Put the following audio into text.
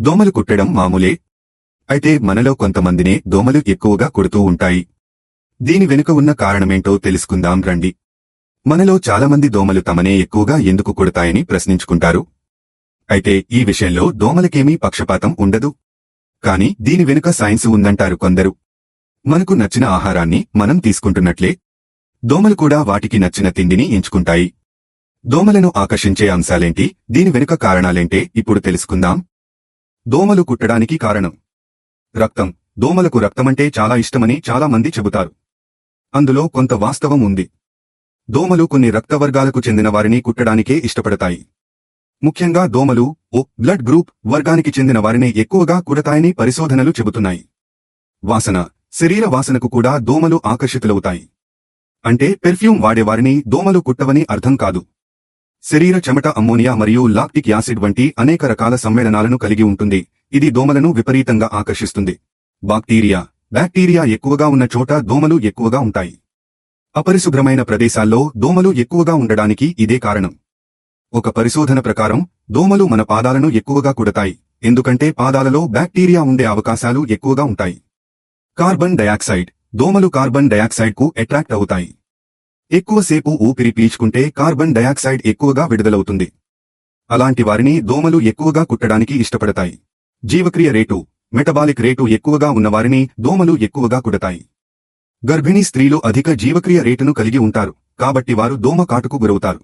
దోమలు కుట్టడం మామూలే. అయితే మనలో కొంతమందినే దోమలు ఎక్కువగా కుడుతూ ఉంటాయి. దీని వెనుక ఉన్న కారణమేంటో తెలుసుకుందాం రండి. మనలో చాలామంది దోమలు తమనే ఎక్కువగా ఎందుకు కుడతాయని ప్రశ్నించుకుంటారు. అయితే ఈ విషయంలో దోమలకేమీ పక్షపాతం ఉండదు. కాని దీని వెనుక సైన్స్ ఉందంటారు కొందరు. మనకు నచ్చిన ఆహారాన్ని మనం తీసుకుంటున్నట్లే. దోమలు కూడా వాటికి నచ్చిన తిండిని ఎంచుకుంటాయి. దోమలను ఆకర్షించే అంశాలేంటి? దీని వెనుక కారణాలేంటే ఇప్పుడు తెలుసుకుందాం. దోమలు కుట్టడానికి కారణం. రక్తం. దోమలకు రక్తమంటే చాలా ఇష్టమని చాలా మంది చెబుతారు. అందులో కొంత వాస్తవం ఉంది. దోమలు కొన్ని రక్తవర్గాలకు చెందిన వారిని కుట్టడానికే ఇష్టపడతాయి. ముఖ్యంగా దోమలు ఓ బ్లడ్ గ్రూప్ వర్గానికి చెందిన వారిని ఎక్కువగా కుడతాయని పరిశోధనలు చెబుతున్నాయి. వాసన. శరీర వాసనకు కూడా దోమలు ఆకర్షితులవుతాయి. అంటే పెర్ఫ్యూమ్ వాడేవారిని దోమలు కుట్టవని అర్థం కాదు. శరీర చెమట అమ్మోనియా మరియు లాక్టిక్ యాసిడ్ వంటి అనేక రకాల సమ్మేళనాలను కలిగి ఉంటుంది. ఇది దోమలను విపరీతంగా ఆకర్షిస్తుంది. బాక్టీరియా. బ్యాక్టీరియా ఎక్కువగా ఉన్న చోట దోమలు ఎక్కువగా ఉంటాయి. అపరిశుభ్రమైన ప్రదేశాల్లో దోమలు ఎక్కువగా ఉండడానికి ఇదే కారణం. ఒక పరిశోధన ప్రకారం దోమలు మన పాదాలను ఎక్కువగా కుడతాయి. ఎందుకంటే పాదాలలో బ్యాక్టీరియా ఉండే అవకాశాలు ఎక్కువగా ఉంటాయి. Carbon dioxide. దోమలు కార్బన్ డయాక్సైడ్కు అట్రాక్ట్ అవుతాయి. ఎక్కువసేపు ఊపిరి పీల్చుకుంటే కార్బన్ డయాక్సైడ్ ఎక్కువగా విడుదలవుతుంది. అలాంటి వారిని దోమలు ఎక్కువగా కుట్టడానికి ఇష్టపడతాయి. జీవక్రియ రేటు మెటబాలిక్ రేటు ఎక్కువగా ఉన్నవారిని దోమలు ఎక్కువగా కుడతాయి. గర్భిణీ స్త్రీలు అధిక జీవక్రియ రేటును కలిగి ఉంటారు కాబట్టి వారు దోమ కాటుకు గురవుతారు.